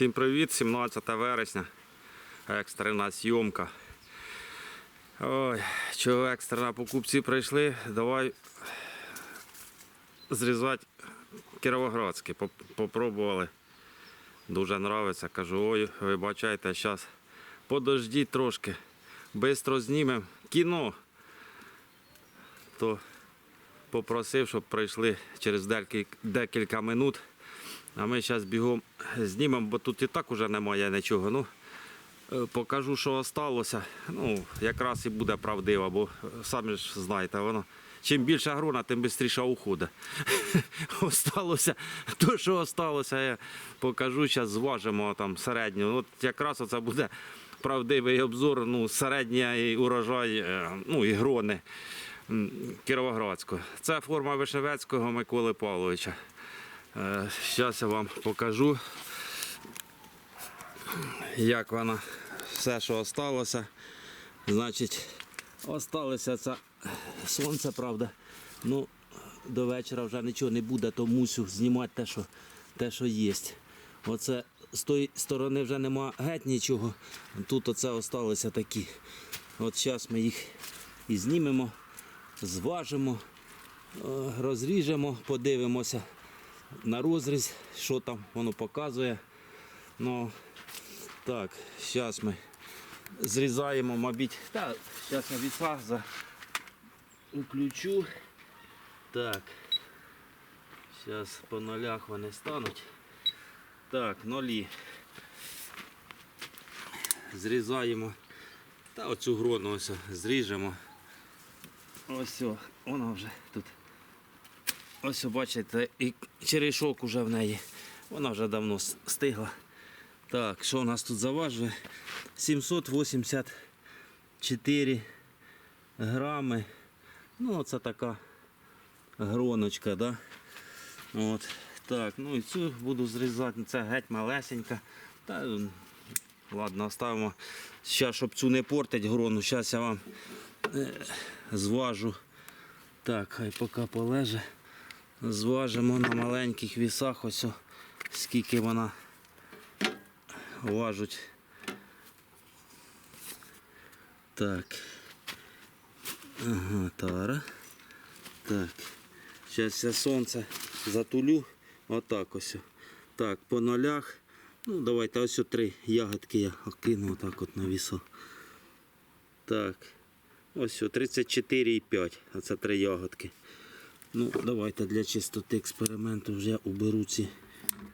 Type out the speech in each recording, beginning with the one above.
Всім привіт, 17 вересня. Екстрена зйомка. Ой, чого екстрена покупці прийшли, давай зрізати кіровоградське. Поп- Попробували. Дуже нравиться. Кажу, ой, вибачайте, зараз подождіть трошки. Бистро знімемо кіно. То попросив, щоб прийшли через декілька минут. А ми зараз бігом знімемо, бо тут і так уже немає нічого. Ну, е, покажу, що осталося. Ну, якраз і буде правдиво, бо е, самі ж знаєте, воно. Чим більше грона, тим швидше уходить. Осталося то, що осталося, я покажу, зараз зважимо там середню. От якраз це буде правдивий обзор, ну, середній урожай, е, ну і грони Кіровоградського. Це форма Вишневецького Миколи Павловича. Зараз я вам покажу, як вона все, що осталося. Значить, осталося це сонце, правда. Ну, до вечора вже нічого не буде, то мусю знімати те, що, те, що є. Оце з тої сторони вже нема геть нічого. Тут оце осталося такі. От зараз ми їх і знімемо, зважимо, е, розріжемо, подивимося на розріз, що там воно показує. Ну, так, зараз ми зрізаємо, мабуть. Так, зараз я віса за... включу. Так. Зараз по нулях вони стануть. Так, нолі. Зрізаємо. Та оцю грону ось зріжемо. Ось, о, вона вже тут. Ось бачите, і черешок уже в неї. Вона вже давно стигла. Так, що у нас тут заважує? 784 грами. Ну, це така гроночка, да? От. Так, ну і цю буду зрізати. Це геть малесенька. Та, ладно, оставимо. Зараз, щоб цю не портить грону, зараз я вам е, зважу. Так, хай поки полеже. Зважимо на маленьких вісах, ось о, скільки вона важить. Так. Ага, тара. Так. Зараз я сонце затулю. Отак ось. Так, по нолях. Ну, давайте ось три ягодки я окину отак от на вісо. Так. Ось о 34,5. Оце три ягодки. Ну, давайте для чистоти експерименту вже уберу ці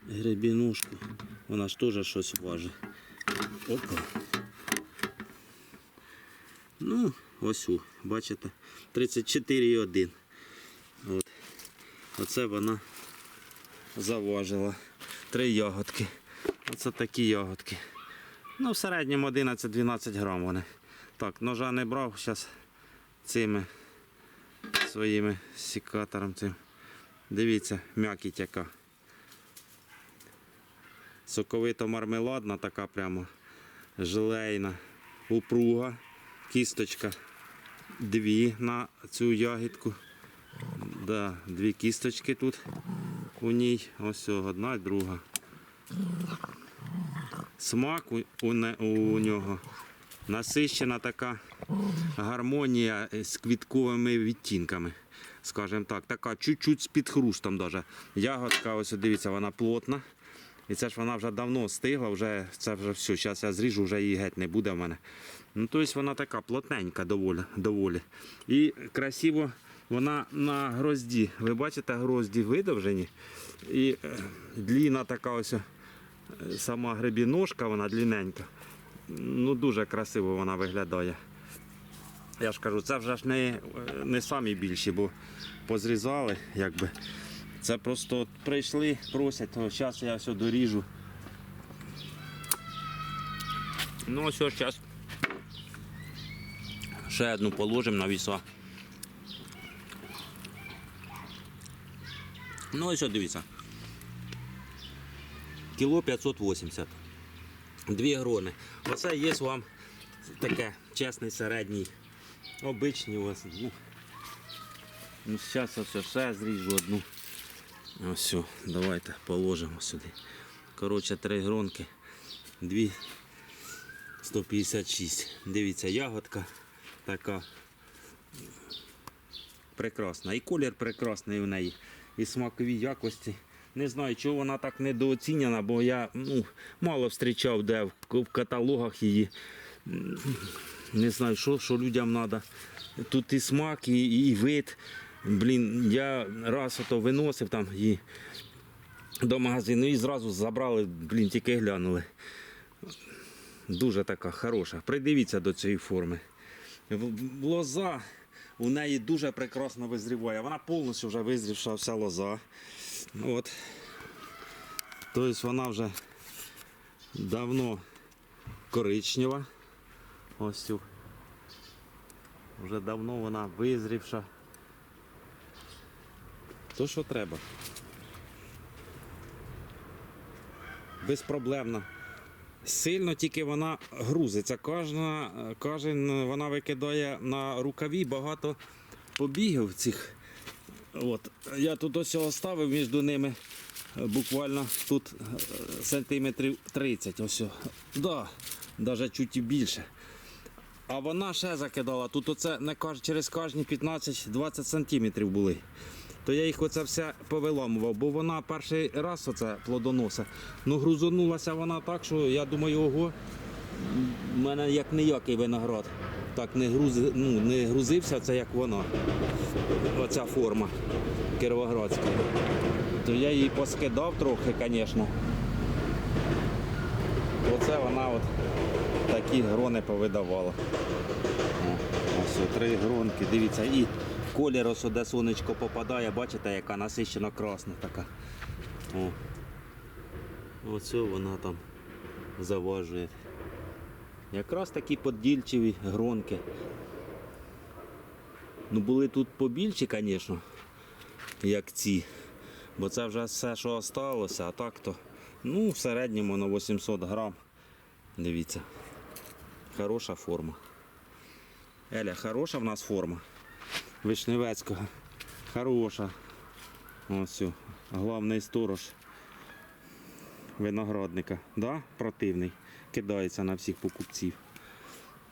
гребінушку. Вона ж теж щось важить. Опа. Ну, ось, у, бачите, 34,1. От. Оце вона заважила. Три ягодки. Оце такі ягодки. Ну, в середньому 11-12 грам вони. Так, ножа не брав, зараз цими своїми сікатором цим. Дивіться, м'якіть яка. Соковито мармеладна, така прямо желейна, упруга, кісточка. Дві на цю ягідку. Да, дві кісточки тут у ній. Ось одна і друга. Смак у, у, у нього насищена така гармонія з квітковими відтінками. Скажімо так, така чуть-чуть з підхрустом даже. Ягодка, ось дивіться, вона плотна. І це ж вона вже давно стигла, вже це вже все. Зараз я зріжу, вже її геть не буде в мене. Ну, тобто вона така плотненька доволі. доволі. І красиво вона на грозді. Ви бачите, грозді видовжені. І е, дліна така ось е, сама гребіножка, вона длинненька. Ну, дуже красиво вона виглядає. Я ж кажу, це вже ж не, не самі більші, бо позрізали, якби. Це просто прийшли, просять, то зараз я все доріжу. Ну, все, зараз ще одну положимо на віса. Ну, ось, дивіться. Кіло 580. Дві грони. Оце є вам таке чесний середній. Обичні у вас. Ну, ну зараз все ще зріжу одну. Ось, давайте положимо сюди. Коротше, три гронки. Дві 156. Дивіться, ягодка така прекрасна. І колір прекрасний у неї, і смакові якості. Не знаю, чого вона так недооцінена, бо я ну, мало зустрічав де в, в каталогах її. Не знаю, що, що людям треба. Тут і смак, і, і вид. Блін, я раз ото виносив там її до магазину і зразу забрали, блін, тільки глянули. Дуже така хороша. Придивіться до цієї форми. Лоза у неї дуже прекрасно визріває. Вона повністю вже визрівша вся лоза. От. Тобто вона вже давно коричнева. Ось цю. Вже давно вона визрівша. То що треба. Безпроблемно. Сильно тільки вона грузиться. Кожна, кожен вона викидає на рукаві багато побігів цих. От. Я тут ось оставив між ними буквально тут е, сантиметрів 30. Ось. Да, навіть чуть і більше. А вона ще закидала. Тут оце не кож- через кожні 15-20 сантиметрів були. То я їх оце все повиламував, бо вона перший раз оце плодоноса. Ну грузонулася вона так, що я думаю, ого, в мене як ніякий виноград. Так не, грузи, ну, не грузився, це як вона. Оця форма кіровоградська. То я її поскидав трохи, звісно. Оце вона от такі грони повидавала. Ось три гронки, дивіться, і колір, ось де сонечко попадає, бачите, яка насичено красна така. О. Оце вона там заважує. Якраз такі подільчиві гронки. Ну були тут побільші, звісно, як ці. Бо це вже все, що залишилося, а так то, ну, в середньому на 800 грам. Дивіться. Хороша форма. Еля, хороша в нас форма. Вишневецького. Хороша. Ось. Главний сторож виноградника. Да? Противний. Кидається на всіх покупців.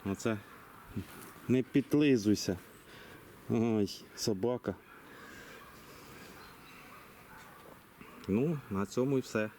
Оце не підлизуйся. Ой, собака. Ну, на цьому і все.